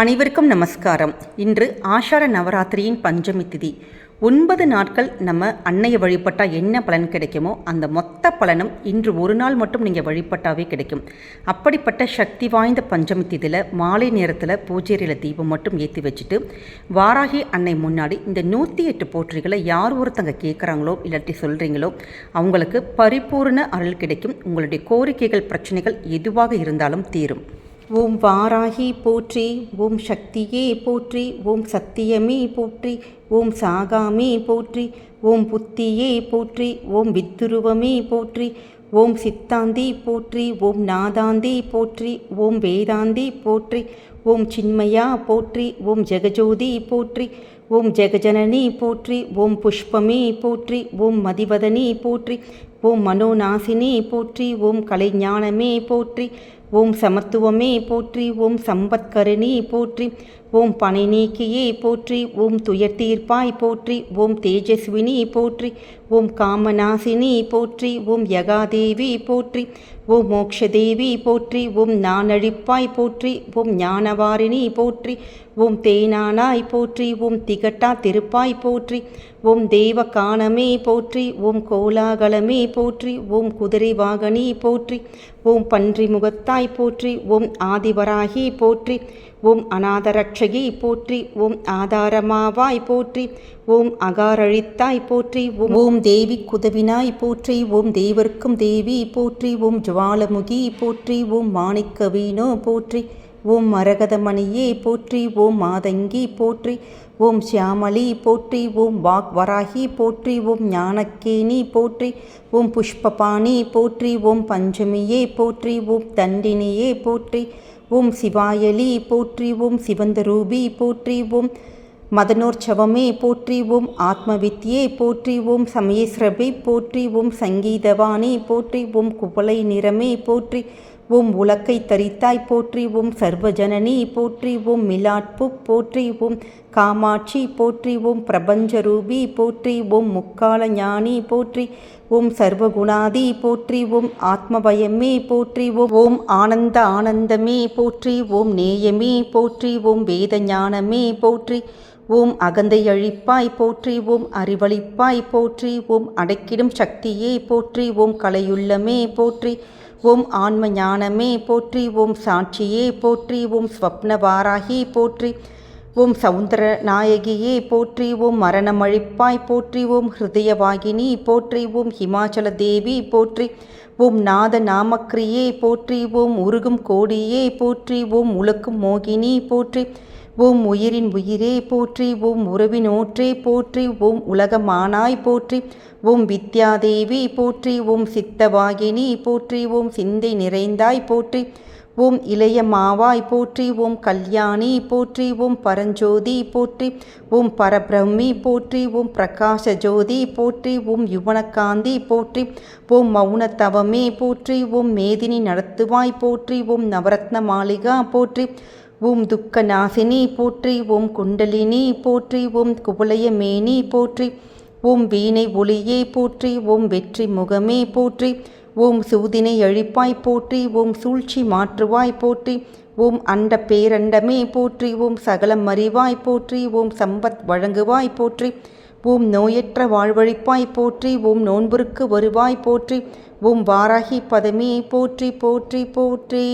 அனைவருக்கும் நமஸ்காரம். இன்று ஆஷாட நவராத்திரியின் பஞ்சமி திதி. ஒன்பது நாட்கள் நம்ம அன்னையை வழிபட்டால் என்ன பலன் கிடைக்குமோ அந்த மொத்த பலனும் இன்று ஒரு நாள் மட்டும் நீங்கள் வழிபட்டாவே கிடைக்கும். அப்படிப்பட்ட சக்தி வாய்ந்த பஞ்சமி திதியில் மாலை நேரத்தில் பூஜேரியில் தீபம் மட்டும் ஏற்றி வச்சுட்டு வாராகி அன்னை முன்னாடி இந்த நூற்றி எட்டு போற்றிகளை யார் ஒருத்தங்க கேட்குறாங்களோ இல்லாட்டி சொல்கிறீங்களோ அவங்களுக்கு பரிபூர்ண அருள் கிடைக்கும். உங்களுடைய கோரிக்கைகள் பிரச்சனைகள் எதுவாக இருந்தாலும் தீரும். ஓம் வாராகி போற்றி ஓம் சக்தியே போற்றி ஓம் சத்தியமே போற்றி ஓம் சாகாமே போற்றி ஓம் புத்தியே போற்றி ஓம் வித்துருவமே போற்றி ஓம் சித்தாந்தி போற்றி ஓம் நாதாந்தி போற்றி ஓம் வேதாந்தி போற்றி ஓம் சின்மயா போற்றி ஓம் ஜெகஜோதி போற்றி ஓம் ஜெகஜனனி போற்றி ஓம் புஷ்பமே போற்றி ஓம் மதிவதனி போற்றி ஓம் மனோநாசினி போற்றி ஓம் கலைஞானமே போற்றி ஓம் சமத்துவமே போற்றி ஓம் சம்பத்கருணி போற்றி ஓம் பனை நீக்கியே போற்றி ஓம் துயர் தீர்ப்பாய் போற்றி ஓம் தேஜஸ்வினி போற்றி ஓம் காமநாசினி போற்றி ஓம் யகாதேவி போற்றி ஓம் மோக்ஷதேவி போற்றி ஓம் நானழிப்பாய் போற்றி ஓம் ஞானவாரிணி போற்றி ஓம் தேனானாய் போற்றி ஓம் திகட்டா திருப்பாய் போற்றி ஓம் தேவ காணமே போற்றி ஓம் கோலாகலமே போற்றி ஓம் குதிரை வாகனி போற்றி ஓம் பன்றி முகத்தாய் போற்றி ஓம் ஆதிவராகி போற்றி ஓம் அநாதரட்சகி போற்றி ஓம் ஆதாரமாவாய் போற்றி ஓம் அகாரழித்தாய் போற்றி ஓம் ஓம் தேவி குதவினாய் போற்றி ஓம் தேவர்க்கும் தேவி போற்றி ஓம் ஜுவாலமுகி போற்றி ஓம் மாணிக்கவீனோ போற்றி ஓம் மரகதமணியே போற்றி ஓம் மாதங்கி போற்றி ஓம் சியாமளி போற்றி ஓம் வாக் வராகி போற்றி ஓம் ஞானக்கேணி போற்றி ஓம் புஷ்பபாணி போற்றி ஓம் பஞ்சமியே போற்றி ஓம் தண்டினியே போற்றி ஓம் சிவாயலி போற்றி ஓம் சிவந்தரூபி போற்றி ஓம் மதனோற்சவமே போற்றி ஓம் ஆத்மவித்யே போற்றி ஓம் சமயஸ்ரபை போற்றி ஓம் சங்கீதவாணி போற்றி ஓம் குவளை நிறமே போற்றி உம் உலக்கை தரித்தாய் போற்றி உம் சர்வஜனனி போற்றி உம் மிலாட்பு போற்றி உம் காமாட்சி போற்றி உம் பிரபஞ்சரூபி போற்றி உம் முக்கால ஞானி போற்றி ஓம் சர்வகுணாதி போற்றி ஓம் ஆத்மபயமே போற்றி ஓம் ஓம் ஆனந்த ஆனந்தமே போற்றி ஓம் நேயமே போற்றி ஓம் வேத ஞானமே போற்றி ஓம் அகந்தை அழிப்பாய் போற்றி ஓம் அறிவழிப்பாய் போற்றி ஓம் அடைக்கிடும் சக்தியே போற்றி ஓம் கலையுள்ளமே போற்றி ஓம் ஆன்ம ஞானமே போற்றி ஓம் சாட்சியே போற்றி ஓம் ஸ்வப்னவாராகி போற்றி ஓம் சவுந்தர நாயகியே போற்றி ஓம் மரணமழிப்பாய் போற்றி ஓம் ஹிருதயவாகினி போற்றி ஓம் ஹிமாச்சல தேவி போற்றி ஓம் நாத நாமக்ரியே போற்றி ஓம் உருகும் கோடியே போற்றி ஓம் உலக்கும் மோகினி போற்றி ஓம் உயிரின் உயிரே போற்றி ஓம் உறவின் ஓற்றே போற்றி ஓம் உலகமானாய் போற்றி ஓம் வித்யாதேவி போற்றி ஓம் சித்தவாகினி போற்றி ஓம் சிந்தை நிறைந்தாய் போற்றி ஓம் இளைய மாவாய் போற்றி ஓம் கல்யாணி போற்றி ஓம் பரஞ்சோதி போற்றி ஓம் பரபிரம்மி போற்றி ஓம் பிரகாஷ ஜோதி போற்றி ஓம் யுவனகாந்தி போற்றி ஓம் மௌனத்தவமே போற்றி ஓம் மேதினி நடத்துவாய் போற்றி ஓம் நவரத்ன மாளிகா போற்றி ஓம் துக்க நாசினி போற்றி ஓம் குண்டலினி போற்றி ஓம் குவளைய மேனி போற்றி ஓம் வீணை ஒளியே போற்றி ஓம் வெற்றி முகமே போற்றி ஓம் சூதினை அழிப்பாய் போற்றி ஓம் சூழ்ச்சி மாற்றுவாய் போற்றி ஓம் அண்ட பேரண்டமே போற்றி ஓம் சகலம் அறிவாய் போற்றி ஓம் சம்பத் வழங்குவாய் போற்றி ஓம் நோயற்ற வாழ்வழிப்பாய் போற்றி ஓம் நோன்புருக்கு வருவாய் போற்றி ஓம் வாராகி பதமே போற்றி போற்றி போற்றி